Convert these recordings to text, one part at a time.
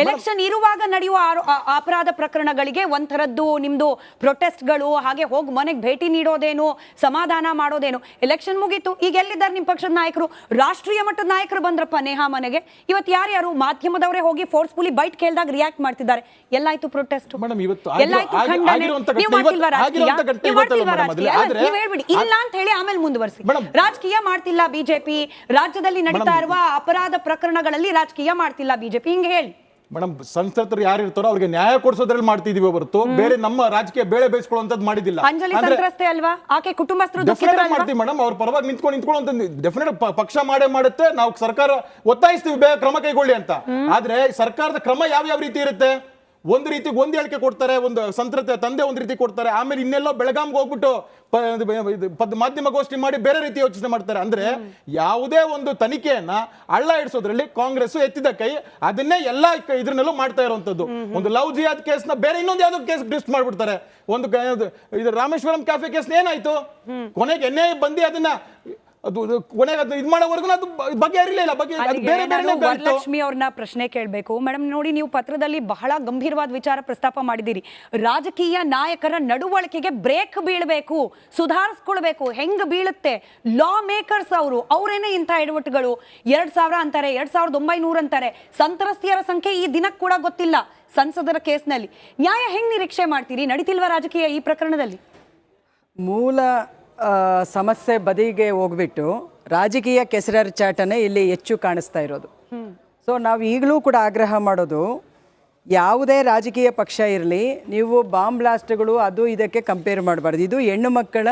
Election ಇರುವಾಗ ನಡೆಯುವ ಅಪರಾಧ ಪ್ರಕರಣಗಳಿಗೆ ಒಂಥರದ್ದು ನಿಮ್ದು ಪ್ರೊಟೆಸ್ಟ್ಗಳು ಹಾಗೆ ಹೋಗಿ ಮನೆಗೆ ಭೇಟಿ ನೀಡೋದೇನು ಸಮಾಧಾನ ಮಾಡೋದೇನು. ಎಲೆಕ್ಷನ್ ಮುಗೀತು ಈಗ ಎಲ್ಲಿದ್ದಾರೆ ನಿಮ್ಮ ಪಕ್ಷದ ನಾಯಕರು? ರಾಷ್ಟ್ರೀಯ ಮಟ್ಟದ ನಾಯಕರು ಬಂದ್ರಪ್ಪ ನೇಹಾ ಮನೆಗೆ. ಇವತ್ತು ಯಾರ್ಯಾರು ಮಾಧ್ಯಮದವರೇ ಹೋಗಿ ಫೋರ್ಸ್ಫುಲಿ ಬೈಟ್ ಕೇಳಿದಾಗ ರಿಯಾಕ್ಟ್ ಮಾಡ್ತಿದ್ದಾರೆ. ಎಲ್ಲಾಯ್ತು ಪ್ರೊಟೆಸ್ಟ್ ಎಲ್ಲಾಯ್ತು ಖಂಡನೆ? ನೀವು ಹೇಳ್ಬಿಡಿ. ಇಲ್ಲ ಅಂತ ಹೇಳಿ ಆಮೇಲೆ ಮುಂದುವರಿಸಿ. ರಾಜಕೀಯ ಮಾಡ್ತಿಲ್ಲ ಬಿಜೆಪಿ. ರಾಜ್ಯದಲ್ಲಿ ನಡೀತಾ ಇರುವ ಅಪರಾಧ ಪ್ರಕರಣಗಳಲ್ಲಿ ರಾಜಕೀಯ ಮಾಡ್ತಿಲ್ಲ ಬಿಜೆಪಿ. ಹಿಂಗೆ ಹೇಳಿ. ಮೇಡಮ್ ಸಂತ್ರಸ್ತರು ಯಾರು ಇರ್ತಾರೋ ಅವ್ರಿಗೆ ನ್ಯಾಯ ಕೊಡಿಸೋದ್ರಲ್ಲಿ ಮಾಡ್ತಿದೀವಿ ಹೊರತು. ಬೇರೆ ನಮ್ಮ ರಾಜಕೀಯ ಬೇಳೆ ಬೇಯಿಸ್ಕೊಳ್ಳುವಂತದ್ದು ಮಾಡಿದಿಲ್ಲ. ಅಂಜಲಿ ಸಂತ್ರಸ್ತೆ ಅಲ್ವಾ? ಆಕೆ ಕುಟುಂಬಸ್ಥರು ಡೆಫಿನೆಟ್ ದುಃಖಿತರಲ್ವಾ? ಮಾಡ್ತೀವಿ ಮೇಡಮ್ ಅವ್ರ ಪರವಾಗಿ ನಿಂತ್ಕೊಂಡು ನಿಂತ್ಕೊಳ್ಳುವಂತ ಡೆಫಿನೆಟ್ ಪಕ್ಷ ಮಾಡೇ ಮಾಡುತ್ತೆ. ನಾವು ಸರ್ಕಾರ ಒತ್ತಾಯಿಸ್ತೀವಿ ಬೇಗ ಕ್ರಮ ಕೈಗೊಳ್ಳಿ ಅಂತ. ಆದ್ರೆ ಸರ್ಕಾರದ ಕ್ರಮ ಯಾವ ಯಾವ ರೀತಿ ಇರುತ್ತೆ? ಒಂದು ರೀತಿ ಒಂದು ಹೇಳಿಕೆ ಕೊಡ್ತಾರೆ ಒಂದು ಸಂತ್ರತೆ ತಂದೆ ಒಂದು ರೀತಿ ಕೊಡ್ತಾರೆ ಆಮೇಲೆ ಇನ್ನೆಲ್ಲೋ ಬೆಳಗಾಂಗೆ ಹೋಗ್ಬಿಟ್ಟು ಪ- ಗೋಷ್ಠಿ ಮಾಧ್ಯಮಗೋಷ್ಠಿ ಮಾಡಿ ಬೇರೆ ರೀತಿ ಯೋಚನೆ ಮಾಡ್ತಾರೆ. ಅಂದ್ರೆ ಯಾವುದೇ ಒಂದು ತನಿಖೆಯನ್ನ ಹಳ್ಳ ಇಡಿಸೋದ್ರಲ್ಲಿ ಕಾಂಗ್ರೆಸ್ ಎತ್ತಿದ ಕೈ ಅದನ್ನೇ ಎಲ್ಲ ಇದ್ರಲ್ಲೂ ಇದ್ರನ್ನಲ್ಲೂ ಮಾಡ್ತಾ ಇರುವಂತದ್ದು ಒಂದು ಲವ್ ಜಿಯಾದ್ ಕೇಸ್ನ ಬೇರೆ ಇನ್ನೊಂದು ಯಾವ್ದೋ ಕೇಸ್ ಡಿಸ್ಟ್ ಮಾಡ್ಬಿಡ್ತಾರೆ. ಒಂದು ಇದು- ರಾಮೇಶ್ವರಂ ಕ್ಯಾಫೆ ಕೇಸ್ ಏನಾಯ್ತು? ಕೊನೆಗೆ ಎನ್ನೇ ಬಂದು ಅದನ್ನ ಅದು ಕೊನೆಗೆ ಅದು ಇದು ಮಾಡೋವರೆಗೂ ಅದು ಬಗೆ ಬಗೆಹರಿಲಿಲ್ಲ ಬಗ್ಗೆ ಅದು ಬೇರೆ ಬೇರೆ ಲಕ್ಷ್ಮಿ ವರಲಕ್ಷ್ಮಿ ಅವ್ರನ್ನ ಪ್ರಶ್ನೆ ಕೇಳಬೇಕು. ಮೇಡಮ್ ನೋಡಿ ನೀವು ಪತ್ರದಲ್ಲಿ ಬಹಳ ಗಂಭೀರವಾದ ವಿಚಾರ ಪ್ರಸ್ತಾಪ ಮಾಡಿದ್ದೀರಿ. ರಾಜಕೀಯ ನಾಯಕರ ನಡವಳಿಕೆಗೆ ಬ್ರೇಕ್ ಬೀಳಬೇಕು ಸುಧಾರಿಸ್ಕೊಳ್ಬೇಕು. ಹೆಂಗ್ ಬೀಳುತ್ತೆ? ಲಾ ಮೇಕರ್ಸ್ ಅವರು ಅವರೇನೆ ಇಂಥ ಎಡವಟ್ಟುಗಳು. ಎರಡ್ ಸಾವಿರ ಅಂತಾರೆ ಎರಡ್ ಸಾವಿರದ ಒಂಬೈನೂರ ಅಂತಾರೆ. ಸಂತ್ರಸ್ತಿಯರ ಸಂಖ್ಯೆ ಈ ದಿನಕ್ಕೆ ಕೂಡ ಗೊತ್ತಿಲ್ಲ ಸಂಸದರ ಕೇಸ್ನಲ್ಲಿ. ನ್ಯಾಯ ಹೆಂಗ್ ನಿರೀಕ್ಷೆ ಮಾಡ್ತೀರಿ? ನಡೀತಿಲ್ವಾ ರಾಜಕೀಯ ಈ ಪ್ರಕರಣದಲ್ಲಿ? ಮೂಲ ಸಮಸ್ಯೆ ಬದಿಗೆ ಹೋಗ್ಬಿಟ್ಟು ರಾಜಕೀಯ ಕೆಸರಚಾಟನೆ ಇಲ್ಲಿ ಹೆಚ್ಚು ಕಾಣಿಸ್ತಾ ಇರೋದು. ಸೊ ನಾವು ಈಗಲೂ ಕೂಡ ಆಗ್ರಹ ಮಾಡೋದು, ಯಾವುದೇ ರಾಜಕೀಯ ಪಕ್ಷ ಇರಲಿ, ನೀವು ಬಾಂಬ್ ಬ್ಲಾಸ್ಟ್ಗಳು ಅದು ಇದಕ್ಕೆ ಕಂಪೇರ್ ಮಾಡಬಾರ್ದು. ಇದು ಹೆಣ್ಣು ಮಕ್ಕಳ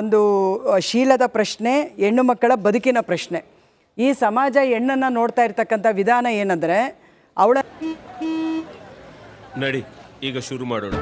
ಒಂದು ಶೀಲದ ಪ್ರಶ್ನೆ, ಹೆಣ್ಣು ಮಕ್ಕಳ ಬದುಕಿನ ಪ್ರಶ್ನೆ. ಈ ಸಮಾಜ ಹೆಣ್ಣನ್ನು ನೋಡ್ತಾ ಇರ್ತಕ್ಕಂಥ ವಿಧಾನ ಏನಂದರೆ, ಅವಳ ನಡಿ, ಈಗ ಶುರು ಮಾಡೋಣ.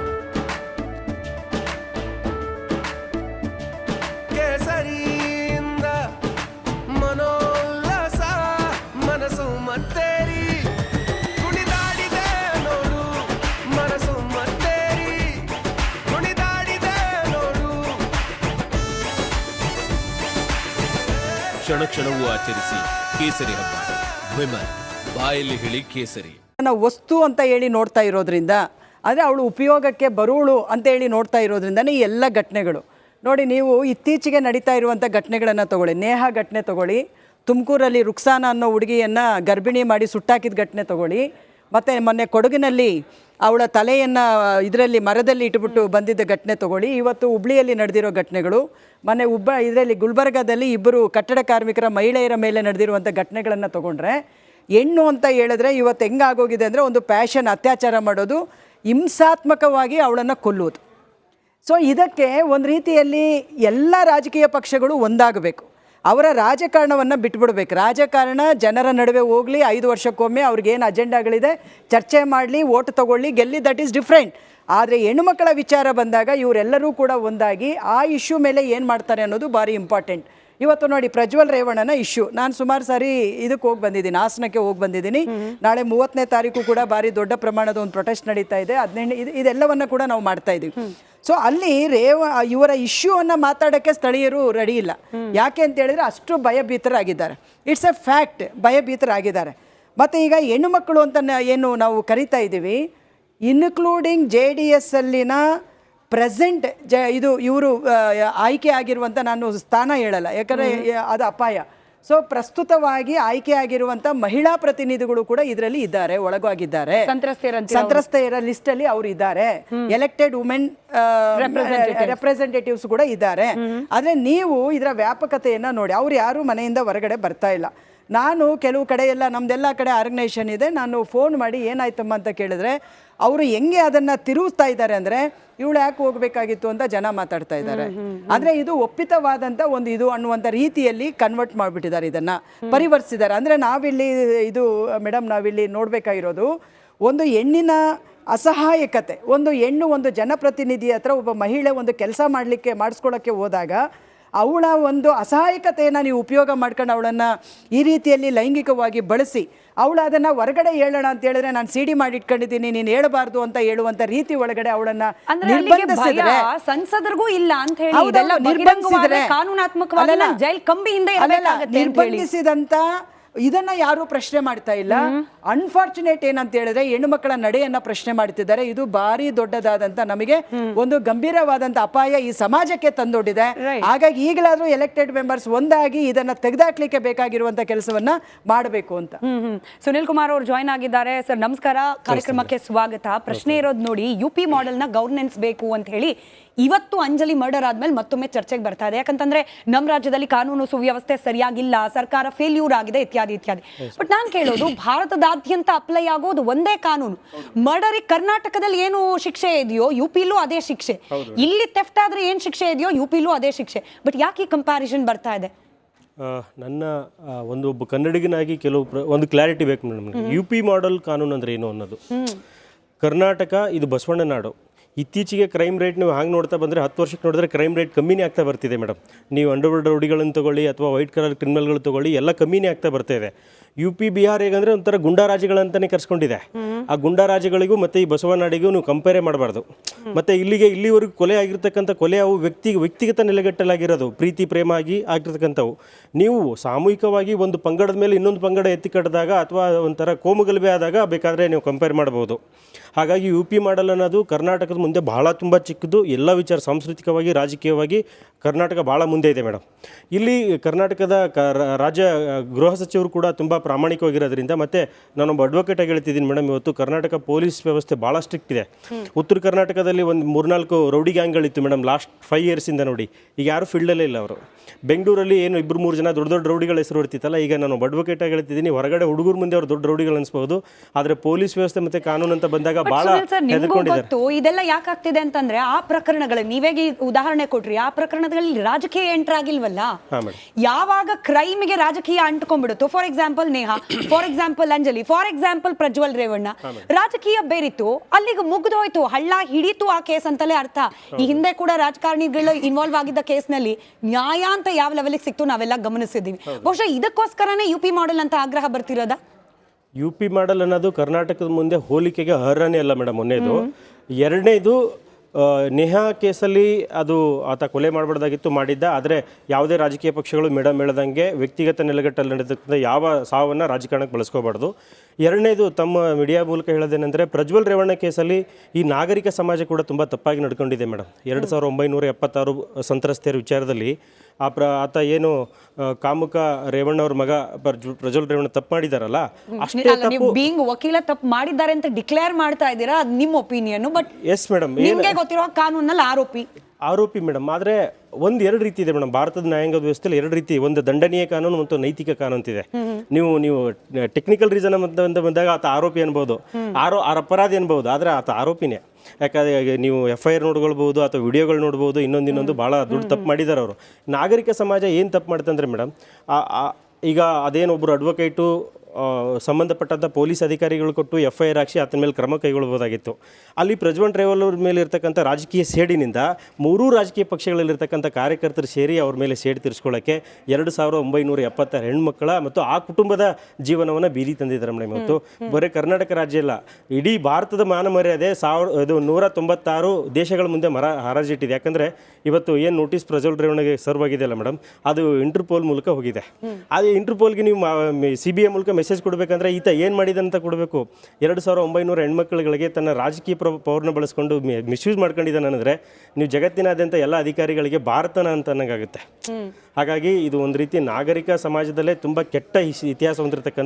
ಕ್ಷಣ ಕ್ಷಣವೂ ಆಚರಿಸಿ ಕೇಸರಿ ಹಬ್ಬ. ವಿಮಲ್, ಬಾಯಲ್ಲಿ ಹೇಳಿ ಕೇಸರಿ. ನಾವು ವಸ್ತು ಅಂತ ಹೇಳಿ ನೋಡ್ತಾ ಇರೋದ್ರಿಂದ, ಆದರೆ ಅವಳು ಉಪಯೋಗಕ್ಕೆ ಬರುವಳು ಅಂತ ಹೇಳಿ ನೋಡ್ತಾ ಇರೋದ್ರಿಂದನೇ ಈ ಎಲ್ಲ ಘಟನೆಗಳು. ನೋಡಿ, ನೀವು ಇತ್ತೀಚೆಗೆ ನಡೀತಾ ಇರುವಂಥ ಘಟನೆಗಳನ್ನು ತಗೊಳ್ಳಿ. ನೇಹ ಘಟನೆ ತಗೊಳ್ಳಿ, ತುಮಕೂರಲ್ಲಿ ರುಕ್ಸಾನ ಅನ್ನೋ ಹುಡುಗಿಯನ್ನು ಗರ್ಭಿಣಿ ಮಾಡಿ ಸುಟ್ಟಾಕಿದ ಘಟನೆ ತಗೊಳ್ಳಿ, ಮತ್ತು ಮೊನ್ನೆ ಕೊಡಗಿನಲ್ಲಿ ಅವಳ ತಲೆಯನ್ನು ಇದರಲ್ಲಿ ಮರದಲ್ಲಿ ಇಟ್ಬಿಟ್ಟು ಬಂದಿದ್ದ ಘಟನೆ ತಗೊಳ್ಳಿ. ಇವತ್ತು ಹುಬ್ಳಿಯಲ್ಲಿ ನಡೆದಿರೋ ಘಟನೆಗಳು ಮೊನ್ನೆ ಉಬ್ಬ ಇದರಲ್ಲಿ ಗುಲ್ಬರ್ಗಾದಲ್ಲಿ ಇಬ್ಬರು ಕಟ್ಟಡ ಕಾರ್ಮಿಕರ ಮಹಿಳೆಯರ ಮೇಲೆ ನಡೆದಿರುವಂಥ ಘಟನೆಗಳನ್ನು ತಗೊಂಡ್ರೆ ಹೆಣ್ಣು ಅಂತ ಹೇಳಿದ್ರೆ ಇವತ್ತು ಹೆಂಗಾಗೋಗಿದೆ ಅಂದರೆ ಒಂದು ಪ್ಯಾಷನ್ ಅತ್ಯಾಚಾರ ಮಾಡೋದು ಹಿಂಸಾತ್ಮಕವಾಗಿ ಅವಳನ್ನು ಕೊಲ್ಲುವುದು. ಸೊ ಇದಕ್ಕೆ ಒಂದು ರೀತಿಯಲ್ಲಿ ಎಲ್ಲ ರಾಜಕೀಯ ಪಕ್ಷಗಳು ಒಂದಾಗಬೇಕು. ಅವರ ರಾಜಕಾರಣವನ್ನು ಬಿಟ್ಬಿಡ್ಬೇಕು. ರಾಜಕಾರಣ ಜನರ ನಡುವೆ ಹೋಗಲಿ, ಐದು ವರ್ಷಕ್ಕೊಮ್ಮೆ ಅವ್ರಿಗೇನು ಅಜೆಂಡಾಗಳಿದೆ ಚರ್ಚೆ ಮಾಡಲಿ ಓಟ್ ತಗೊಳ್ಳಿ, ಗೆಲ್ಲಿ ದಟ್ ಈಸ್ ಡಿಫ್ರೆಂಟ್ ಆದರೆ ಹೆಣ್ಣುಮಕ್ಕಳ ವಿಚಾರ ಬಂದಾಗ ಇವರೆಲ್ಲರೂ ಕೂಡ ಒಂದಾಗಿ ಆ ಇಶ್ಯೂ ಮೇಲೆ ಏನು ಮಾಡ್ತಾರೆ ಅನ್ನೋದು ಭಾರಿ ಇಂಪಾರ್ಟೆಂಟ್ ಇವತ್ತು ನೋಡಿ ಪ್ರಜ್ವಲ್ ರೇವಣ್ಣನ ಇಶ್ಯೂ ನಾನು ಸುಮಾರು ಸಾರಿ ಇದಕ್ಕೆ ಹೋಗಿ ಬಂದಿದ್ದೀನಿ ಹಾಸನಕ್ಕೆ ಹೋಗಿ ಬಂದಿದ್ದೀನಿ. ನಾಳೆ ಮೂವತ್ತನೇ ತಾರೀಕು ಕೂಡ ಭಾರಿ ದೊಡ್ಡ ಪ್ರಮಾಣದ ಒಂದು ಪ್ರೊಟೆಸ್ಟ್ ನಡೀತಾ ಇದೆ. ಹದಿನೆಂಟು ಇದು ಇದೆಲ್ಲವನ್ನ ಕೂಡ ನಾವು ಮಾಡ್ತಾ ಇದ್ದೀವಿ ಸೊ ಅಲ್ಲಿ ರೇವ ಇವರ ಇಶ್ಯೂ ಅನ್ನ ಮಾತಾಡೋಕ್ಕೆ ಸ್ಥಳೀಯರು ರೆಡಿ ಇಲ್ಲ. ಯಾಕೆ ಅಂತ ಹೇಳಿದ್ರೆ ಅಷ್ಟು ಭಯಭೀತರಾಗಿದ್ದಾರೆ. ಇಟ್ಸ್ ಎ ಫ್ಯಾಕ್ಟ್ ಭಯಭೀತರಾಗಿದ್ದಾರೆ. ಮತ್ತು ಈಗ ಹೆಣ್ಣು ಮಕ್ಕಳು ಅಂತ ಏನು ನಾವು ಕರಿತಾ ಇದ್ದೀವಿ ಇನ್ಕ್ಲೂಡಿಂಗ್ ಜೆ ಡಿ ಎಸ್ ಅಲ್ಲಿನ ಪ್ರೆಸೆಂಟ್ ಜ ಇದು ಇವರು ಆಯ್ಕೆ ಆಗಿರುವಂಥ ನಾನು ಸ್ಥಾನ ಹೇಳಲ್ಲ. ಯಾಕಂದರೆ ಅದು ಅಪಾಯ. ಸೊ ಪ್ರಸ್ತುತವಾಗಿ ಆಯ್ಕೆ ಆಗಿರುವಂಥ ಮಹಿಳಾ ಪ್ರತಿನಿಧಿಗಳು ಕೂಡ ಇದರಲ್ಲಿ ಇದ್ದಾರೆ ಒಳಗಾಗಿದ್ದಾರೆ? ಸಂತ್ರಸ್ತೆಯರ ಲಿಸ್ಟ್ ಅಲ್ಲಿ ಅವರು ಇದ್ದಾರೆ. ಎಲೆಕ್ಟೆಡ್ ವುಮೆನ್ ರೆಪ್ರೆಸೆಂಟೇಟಿವ್ಸ್ ಕೂಡ ಇದ್ದಾರೆ. ಆದರೆ ನೀವು ಇದರ ವ್ಯಾಪಕತೆಯನ್ನು ನೋಡಿ ಅವ್ರು ಯಾರು ಮನೆಯಿಂದ ಹೊರಗಡೆ ಬರ್ತಾ ಇಲ್ಲ. ನಾನು ಕೆಲವು ಕಡೆ ಎಲ್ಲ ನಮ್ದೆಲ್ಲ ಕಡೆ ಆರ್ಗನೈಸೇಷನ್ ಇದೆ. ನಾನು ಫೋನ್ ಮಾಡಿ ಏನಾಯ್ತಮ್ಮ ಅಂತ ಕೇಳಿದ್ರೆ ಅವರು ಹೆಂಗೆ ಅದನ್ನ ತಿರುಗಿಸ್ತಾ ಇದ್ದಾರೆ ಅಂದ್ರೆ ಇವಳು ಯಾಕೆ ಹೋಗ್ಬೇಕಾಗಿತ್ತು ಅಂತ ಜನ ಮಾತಾಡ್ತಾ ಇದ್ದಾರೆ. ಅಂದ್ರೆ ಇದು ಒಪ್ಪಿತವಾದಂತ ಒಂದು ಇದು ಅನ್ನುವಂಥ ರೀತಿಯಲ್ಲಿ ಕನ್ವರ್ಟ್ ಮಾಡಿಬಿಟ್ಟಿದ್ದಾರೆ ಇದನ್ನ. ಪರಿವರ್ತಿಸಿದ್ದಾರೆ ಅಂದ್ರೆ ನಾವಿಲ್ಲಿ ಇದು ಮೇಡಮ್ ನಾವಿಲ್ಲಿ ನೋಡ್ಬೇಕಾಗಿರೋದು ಒಂದು ಹೆಣ್ಣಿನ ಅಸಹಾಯಕತೆ ಒಂದು ಹೆಣ್ಣು ಒಂದು ಜನಪ್ರತಿನಿಧಿ ಹತ್ರ ಒಬ್ಬ ಮಹಿಳೆ ಒಂದು ಕೆಲಸ ಮಾಡಲಿಕ್ಕೆ ಮಾಡಿಸ್ಕೊಳ್ಳೋಕ್ಕೆ ಹೋದಾಗ ಅವಳ ಒಂದು ಅಸಹಾಯಕತೆಯನ್ನು ನೀವು ಉಪಯೋಗ ಮಾಡ್ಕೊಂಡು ಅವಳನ್ನು ಈ ರೀತಿಯಲ್ಲಿ ಲೈಂಗಿಕವಾಗಿ ಬಳಸಿ ಅವಳು ಅದನ್ನು ಹೊರಗಡೆ ಹೇಳೋಣ ಅಂತ ಹೇಳಿದ್ರೆ ನಾನು ಸಿಡಿ ಮಾಡಿ ಇಟ್ಕೊಂಡಿದ್ದೀನಿ ನೀನು ಹೇಳಬಾರ್ದು ಅಂತ ಹೇಳುವಂಥ ರೀತಿ ಒಳಗಡೆ ಅವಳನ್ನು ನಿರ್ಬಂಧಿಸಿದ್ರೆ ಸಂಸದರಿಗೂ ಇಲ್ಲ ಅಂತ ಹೇಳಿ ನಿರ್ಬಂಧಿಸಿದ್ರೆ ಕಾನೂನಾತ್ಮಕವಾಗಿ ನಾನು ಜೈಲ್ ಕಂಬಿ ಹಿಂದೆ ನಿರ್ಬಂಧಿಸಿದಂತ ಇದನ್ನ ಯಾರು ಪ್ರಶ್ನೆ ಮಾಡ್ತಾ ಇಲ್ಲ. ಅನ್ಫಾರ್ಚುನೇಟ್ ಏನಂತ ಹೇಳಿದ್ರೆ ಹೆಣ್ಣು ಮಕ್ಕಳ ನಡೆಯನ್ನ ಪ್ರಶ್ನೆ ಮಾಡ್ತಿದ್ದಾರೆ. ಇದು ಭಾರಿ ದೊಡ್ಡದಾದಂತ ನಮಗೆ ಒಂದು ಗಂಭೀರವಾದಂತ ಅಪಾಯ ಈ ಸಮಾಜಕ್ಕೆ ತಂದೊಡ್ಡಿದೆ. ಹಾಗಾಗಿ ಈಗಲಾದ್ರೂ ಎಲೆಕ್ಟೆಡ್ ಮೆಂಬರ್ಸ್ ಒಂದಾಗಿ ಇದನ್ನ ತೆಗೆದಾಕ್ಲಿಕ್ಕೆ ಬೇಕಾಗಿರುವಂತ ಕೆಲಸವನ್ನ ಮಾಡಬೇಕು ಅಂತ. ಸುನಿಲ್ ಕುಮಾರ್ ಅವರು ಜಾಯ್ನ್ ಆಗಿದ್ದಾರೆ. ಸರ್ ನಮಸ್ಕಾರ. ಕಾರ್ಯಕ್ರಮಕ್ಕೆ ಸ್ವಾಗತ. ಪ್ರಶ್ನೆ ಇರೋದು ನೋಡಿ ಯು ಪಿ ಮಾಡೆಲ್ನ ಗವರ್ನೆನ್ಸ್ ಬೇಕು ಅಂತ ಹೇಳಿ ಇವತ್ತು ಅಂಜಲಿ ಮರ್ಡರ್ ಆದ್ಮೇಲೆ ಮತ್ತೊಮ್ಮೆ ಚರ್ಚೆಗೆ ಬರ್ತಾ ಇದೆ. ಯಾಕಂತಂದ್ರೆ ನಮ್ಮ ರಾಜ್ಯದಲ್ಲಿ ಕಾನೂನು ಸುವ್ಯವಸ್ಥೆ ಸರಿಯಾಗಿಲ್ಲ ಸರ್ಕಾರ ಫೇಲ್ಯೂರ್ ಆಗಿದೆ ಇತ್ಯಾದಿ ಇತ್ಯಾದಿ. ಬಟ್ ನಾನು ಕೇಳೋದು ಭಾರತದಾದ್ಯಂತ ಅಪ್ಲೈ ಆಗೋದು ಒಂದೇ ಕಾನೂನು. ಮರ್ಡರಿಗೆ ಕರ್ನಾಟಕದಲ್ಲಿ ಏನು ಶಿಕ್ಷೆ ಇದೆಯೋ ಯು ಪಿಲೂ ಅದೇ ಶಿಕ್ಷೆ. ಇಲ್ಲಿ ತೆಫ್ಟ್ ಆದ್ರೆ ಏನು ಶಿಕ್ಷೆ ಇದೆಯೋ ಯು ಪಿಲೂ ಅದೇ ಶಿಕ್ಷೆ. ಬಟ್ ಯಾಕೆ ಈ ಕಂಪ್ಯಾರಿಸನ್ ಬರ್ತಾ ಇದೆ? ನನ್ನ ಒಂದು ಒಬ್ಬ ಕನ್ನಡಿಗನಾಗಿ ಕೆಲವು ಒಂದು ಕ್ಲಾರಿಟಿ ಬೇಕು ಮೇಡಮ್ ಯು ಪಿ ಮಾಡೆಲ್ ಕಾನೂನು ಅಂದ್ರೆ ಏನು ಅನ್ನೋದು? ಕರ್ನಾಟಕ ಇದು ಬಸವಣ್ಣ ನಾಡು. ಇತ್ತೀಚೆಗೆ ಕ್ರೈಮ್ ರೇಟ್ ನೀವು ಹಾಗೆ ನೋಡ್ತಾ ಬಂದರೆ ಹತ್ತು ವರ್ಷಕ್ಕೆ ನೋಡಿದ್ರೆ ಕ್ರೈಮ್ ರೇಟ್ ಕಮ್ಮಿನೇ ಆಗ್ತಾ ಬರ್ತಿದೆ ಮೇಡಮ್. ನೀವು ಅಂಡರ್ವರ್ಲ್ಡ್ ರೌಡಿಗಳನ್ನು ತಗೊಳ್ಳಿ ಅಥವಾ ವೈಟ್ ಕಲರ್ ಕ್ರಿಮಿನಲ್ಗಳು ತಗೊಳ್ಳಿ, ಎಲ್ಲ ಕಮ್ಮಿನೇ ಆಗ್ತಾ ಬರ್ತಾ ಇದೆ. ಯು ಪಿ ಬಿಹಾರ್ ಹೇಗಂದ್ರೆ ಒಂಥರ ಗುಂಡಾರಾಜ್ಯಗಳಂತಾನೆ ಕರ್ಸ್ಕೊಂಡಿದೆ. ಆ ಗುಂಡಾರಾಜ್ಯಗಳಿಗೂ ಮತ್ತೆ ಈ ಬಸವನಾಡಿಗೂ ನೀವು ಕಂಪೇರ್ ಮಾಡಬಾರ್ದು. ಮತ್ತೆ ಇಲ್ಲಿಗೆ ಇಲ್ಲಿವರೆಗೂ ಕೊಲೆ ಆಗಿರ್ತಕ್ಕಂಥ ಕೊಲೆ ಅವು ವ್ಯಕ್ತಿ, ವ್ಯಕ್ತಿಗತ ನೆಲೆಗಟ್ಟಲಾಗಿರೋದು. ಪ್ರೀತಿ, ಪ್ರೇಮ ಆಗಿ ಆಗಿರ್ತಕ್ಕಂಥವು. ನೀವು ಸಾಮೂಹಿಕವಾಗಿ ಒಂದು ಪಂಗಡದ ಮೇಲೆ ಇನ್ನೊಂದು ಪಂಗಡ ಎತ್ತಿ ಕಟ್ಟಿದಾಗ ಅಥವಾ ಒಂಥರ ಕೋಮುಗಲಭೆ ಆದಾಗ ಬೇಕಾದರೆ ನೀವು ಕಂಪೇರ್ ಮಾಡ್ಬೋದು. ಹಾಗಾಗಿ ಯು ಪಿ ಮಾಡಲ್ ಅನ್ನೋದು ಕರ್ನಾಟಕದ ಮುಂದೆ ಬಹಳ ತುಂಬ ಚಿಕ್ಕದು ಎಲ್ಲ ವಿಚಾರ ಸಾಂಸ್ಕೃತಿಕವಾಗಿ ರಾಜಕೀಯವಾಗಿ ಕರ್ನಾಟಕ ಭಾಳ ಮುಂದೆ ಇದೆ ಮೇಡಮ್ ಇಲ್ಲಿ ಕರ್ನಾಟಕದ ಕ ರಾಜ್ಯ ಗೃಹ ಸಚಿವರು ಕೂಡ ತುಂಬ ಪ್ರಾಮಾಣಿಕವಾಗಿರೋದ್ರಿಂದ ಮತ್ತು ನಾನೊಬ್ಬ ಅಡ್ವೊಕೇಟ್ ಆಗಿ ಹೇಳ್ತಿದ್ದೀನಿ ಮೇಡಮ್ ಇವತ್ತು ಕರ್ನಾಟಕ ಪೊಲೀಸ್ ವ್ಯವಸ್ಥೆ ಭಾಳ ಸ್ಟ್ರಿಕ್ಟ್ ಇದೆ. ಉತ್ತರ ಕರ್ನಾಟಕದಲ್ಲಿ ಒಂದು ಮೂರ್ನಾಲ್ಕು ರೌಡಿ ಗ್ಯಾಂಗ್ಗಳಿತ್ತು ಮೇಡಮ್ ಲಾಸ್ಟ್ ಫೈವ್ ಇಯರ್ಸಿಂದ ನೋಡಿ. ಈಗ ಯಾರು ಫೀಲ್ಡಲ್ಲೇ ಇಲ್ಲ ಅವರು. ಬೆಂಗಳೂರಲ್ಲಿ ಏನು ಇಬ್ಬರು ಮೂರು ಜನ ದೊಡ್ಡ ದೊಡ್ಡ ರೌಡಿಗಳ ಹೆಸರು ಇರ್ತಿತ್ತಲ್ಲ ಈಗ ನಾನು ಅಡ್ವೊಕೇಟ್ ಆಗಿ ಹೇಳ್ತಿದ್ದೀನಿ ಹೊರಗಡೆ ಹುಡುಗರ ಮುಂದೆ ಅವ್ರು ದೊಡ್ಡ ರೌಡಿಗಳು ಅನಿಸ್ಬೋದು ಆದರೆ ಪೊಲೀಸ್ ವ್ಯವಸ್ಥೆ ಮತ್ತು ಕಾನೂನು ಅಂತ ಬಂದಾಗ ಭಾಳ ಇದೆಲ್ಲ ಯಾಕಾಗ್ತಿದೆ ಅಂತಂದ್ರೆ ಆ ಪ್ರಕರಣಗಳು ನೀವೇಗೆ ಉದಾಹರಣೆ ಕೊಟ್ರಿ ಆ ಪ್ರಕರಣಗಳಲ್ಲಿ ರಾಜಕೀಯ ಎಂಟರ್ ಆಗಿಲ್ವಲ್ಲ. ಯಾವಾಗ ಕ್ರೈಮ್ಗೆ ರಾಜಕೀಯ ಅಂಟ್ಕೊಂಡ್ಬಿಡುತ್ತೋ for example Neha for example Anjali for example Prajwal Revanna ರಾಜಕೀಯ ಬೇರಿತ್ತು ಅಲ್ಲಿಗೆ ಮುಗ್ದೋಯ್ತು ಹಳ್ಳ ಹಿಡಿತು ಆ ಕೇಸ್ ಅಂತಲೇ ಅರ್ಥ. ಈ ಹಿಂದೆ. ಕೂಡ ರಾಜಕಾರಣಿಗಳು ಇನ್ವಾಲ್ವ್ ಆಗಿದ್ದ ಕೇಸ್ನಲ್ಲಿ ನ್ಯಾಯ ಅಂತ ಯಾವ ಲೆವೆಲ್ಗೆ ಸಿಕ್ತು ನಾವೆಲ್ಲ ಗಮನಿಸಿದ್ದೀವಿ. ಬಹುಶಃ ಇದಕ್ಕೋಸ್ಕರನೇ ಯು ಪಿ ಮಾಡೆಲ್ ಅಂತ ಆಗ್ರಹ ಬರ್ತಿರೋದಾ? ಯು ಪಿ ಮಾಡಲ್ ಅನ್ನೋದು ಕರ್ನಾಟಕದ ಮುಂದೆ ಹೋಲಿಕೆಗೆ ಅರ್ಹನೇ ಅಲ್ಲ ಮೇಡಮ್ ಮೊನ್ನೆದು. ಎರಡನೇದು ನೇಹಾ ಕೇಸಲ್ಲಿ ಅದು ಆತ ಕೊಲೆ ಮಾಡಬಾರ್ದಾಗಿತ್ತು, ಮಾಡಿದ್ದ. ಆದರೆ ಯಾವುದೇ ರಾಜಕೀಯ ಪಕ್ಷಗಳು ಮೇಡ ಮೇಳದಂಗೆ ವ್ಯಕ್ತಿಗತ ನೆಲೆಗಟ್ಟಲ್ಲಿ ನಡೆದಕ್ಕಂಥ ಯಾವ ಸಾವನ್ನು ರಾಜಕಾರಣಕ್ಕೆ ಬಳಸ್ಕೋಬಾರ್ದು. ಎರಡನೇದು, ತಮ್ಮ ಮೀಡಿಯಾ ಮೂಲಕ ಹೇಳೋದೇನೆಂದರೆ, ಪ್ರಜ್ವಲ್ ರೇವಣ್ಣ ಕೇಸಲ್ಲಿ ಈ ನಾಗರಿಕ ಸಮಾಜ ಕೂಡ ತುಂಬ ತಪ್ಪಾಗಿ ನಡ್ಕೊಂಡಿದೆ ಮೇಡಮ್ ಎರಡು ಸಾವಿರದ ಒಂಬೈನೂರ ಎಪ್ಪತ್ತಾರು ಸಂತ್ರಸ್ತೆಯರ ವಿಚಾರದಲ್ಲಿ ಆ ಪ್ರ ಆತ ಏನು ಕಾಮುಕ ರೇವಣ್ಣ ಅವ್ರ ಮಗ ಪ್ರಜ್ವ- ಪ್ರಜ್ವಲ್ ರೇವಣ್ಣ ತಪ್ಪು ಮಾಡಿದಾರಲ್ಲ? ಅಷ್ಟೇ ಅಲ್ಲ, ನೀವು ತಪ್ಪು ಬೀಂಗ್ ವಕೀಲ ತಪ್ಪು ಮಾಡಿದ್ದಾರೆ ಅಂತ ಡಿಕ್ಲೇರ್ ಮಾಡ್ತಾ ಇದ್ದೀರಾ? ಅದು ನಿಮ್ಮ ಒಪಿನಿಯನ್ ಬಟ್ ಎಸ್ ಮೇಡಮ್ ನಿಮಗೆ ನಿಮ್ಗೆ ಗೊತ್ತಿರೋ ಕಾನೂನಲ್ಲಿ ಆರೋಪಿ. ಆರೋಪಿ ಮೇಡಮ್ ಆದರೆ ಒಂದು ಎರಡು ರೀತಿ ಇದೆ ಮೇಡಮ್ ಭಾರತದ ನ್ಯಾಯಾಂಗ ವ್ಯವಸ್ಥೆಯಲ್ಲಿ ಎರಡು ರೀತಿ ಒಂದು ದಂಡನೀಯ ಕಾನೂನು ಮತ್ತು ನೈತಿಕ ಕಾನೂನು ಅಂತಿದೆ. ನೀವು ನೀವು ಟೆಕ್ನಿಕಲ್ ರೀಸನ್ ಅಂತ ಅಂತ ಬಂದಾಗ ಆತ ಆರೋಪಿ ಅನ್ಬೋದು. ಆರೋ ಆರ ಅಪರಾಧಿ ಅನ್ಬೋದು. ಆದರೆ ಆತ ಆರೋಪಿನೇ. ಯಾಕಂದ್ರೆ ನೀವು ಎಫ್ ಐ ಆರ್ ನೋಡ್ಕೊಳ್ಬೋದು ಅಥವಾ ವಿಡಿಯೋಗಳು ನೋಡ್ಬೋದು ಇನ್ನೊಂದು ಇನ್ನೊಂದು ಭಾಳ ದುಡ್ಡು ತಪ್ಪು ಮಾಡಿದ್ದಾರೆ ಅವರು. ನಾಗರಿಕ ಸಮಾಜ ಏನು ತಪ್ಪು ಮಾಡ್ತಂದ್ರೆ ಮೇಡಮ್ ಈಗ ಅದೇನೊಬ್ಬರು ಅಡ್ವೊಕೇಟು ಸಂಬಂಧಪಟ್ಟಂಥ ಪೊಲೀಸ್ ಅಧಿಕಾರಿಗಳು ಕೊಟ್ಟು ಎಫ್ ಐ ಆರ್ ಹಾಕಿ ಆತನ ಮೇಲೆ ಕ್ರಮ ಕೈಗೊಳ್ಳಬಹುದಾಗಿತ್ತು ಅಲ್ಲಿ ಪ್ರಜ್ವಲ್ ರೇವಲ್ ಅವ್ರ ಮೇಲೆ ಇರತಕ್ಕಂಥ ರಾಜಕೀಯ ಸೇಡಿನಿಂದ ಮೂರೂ ರಾಜಕೀಯ ಪಕ್ಷಗಳಲ್ಲಿರ್ತಕ್ಕಂಥ ಕಾರ್ಯಕರ್ತರು ಸೇರಿ ಅವ್ರ ಮೇಲೆ ಸೇಡು ತೀರಿಸ್ಕೊಳ್ಳೋಕ್ಕೆ ಎರಡು ಸಾವಿರದ ಒಂಬೈನೂರ ಎಪ್ಪತ್ತಾರು ಹೆಣ್ಮಕ್ಕಳ ಮತ್ತು ಆ ಕುಟುಂಬದ ಜೀವನವನ್ನು ಬೀದಿ ತಂದಿದ್ದಾರೆ ಮೇಡಮ್ ಇವತ್ತು. ಬರೀ ಕರ್ನಾಟಕ ರಾಜ್ಯ ಇಲ್ಲ. ಇಡೀ ಭಾರತದ ಮಾನ ಮರ್ಯಾದೆ ಸಾವಿರ ಇದು ನೂರ ತೊಂಬತ್ತಾರು ದೇಶಗಳ ಮುಂದೆ ಮರ ಹರಾಜಿಟ್ಟಿದೆ. ಯಾಕಂದರೆ ಇವತ್ತು ಏನು ನೋಟಿಸ್ ಪ್ರಜ್ವಲ್ ರೇವಣ್ಣಗೆ ಸರ್ವ್ ಆಗಿದೆ ಅಲ್ಲ ಮೇಡಮ್ ಅದು ಇಂಟರ್ಪೋಲ್ ಮೂಲಕ ಹೋಗಿದೆ. ಅದು ಇಂಟರ್ಪೋಲ್ಗೆ ನೀವು ಸಿ ಬಿ ಐ ಮೂಲಕ ಮೆಸೇಜ್ ಕೊಡಬೇಕಂದ್ರೆ ಈತ ಏನು ಮಾಡಿದೆ ಅಂತ ಕೊಡಬೇಕು. ಎರಡು ಸಾವಿರ ಒಂಬೈನೂರ ಹೆಣ್ಮಕ್ಳುಗಳಿಗೆ ತನ್ನ ರಾಜಕೀಯ ಪ್ರ ಪವರ್ನ ಬಳಸ್ಕೊಂಡು ಮಿಸ್ಯೂಸ್ ಮಾಡ್ಕೊಂಡಿದ್ದಾನೆ ಅಂದರೆ ನೀವು ಜಗತ್ತಿನಾದ್ಯಂತ ಎಲ್ಲ ಅಧಿಕಾರಿಗಳಿಗೆ ಭಾರತನ ಅಂತ ಅನ್ನಂಗಾಗುತ್ತೆ. ಹಾಗಾಗಿ ಇದು ಒಂದು ರೀತಿ ನಾಗರಿಕ ಸಮಾಜದಲ್ಲೇ ತುಂಬ ಕೆಟ್ಟ ಇತಿಹಾಸ ಹೊಂದಿರತಕ್ಕಂಥ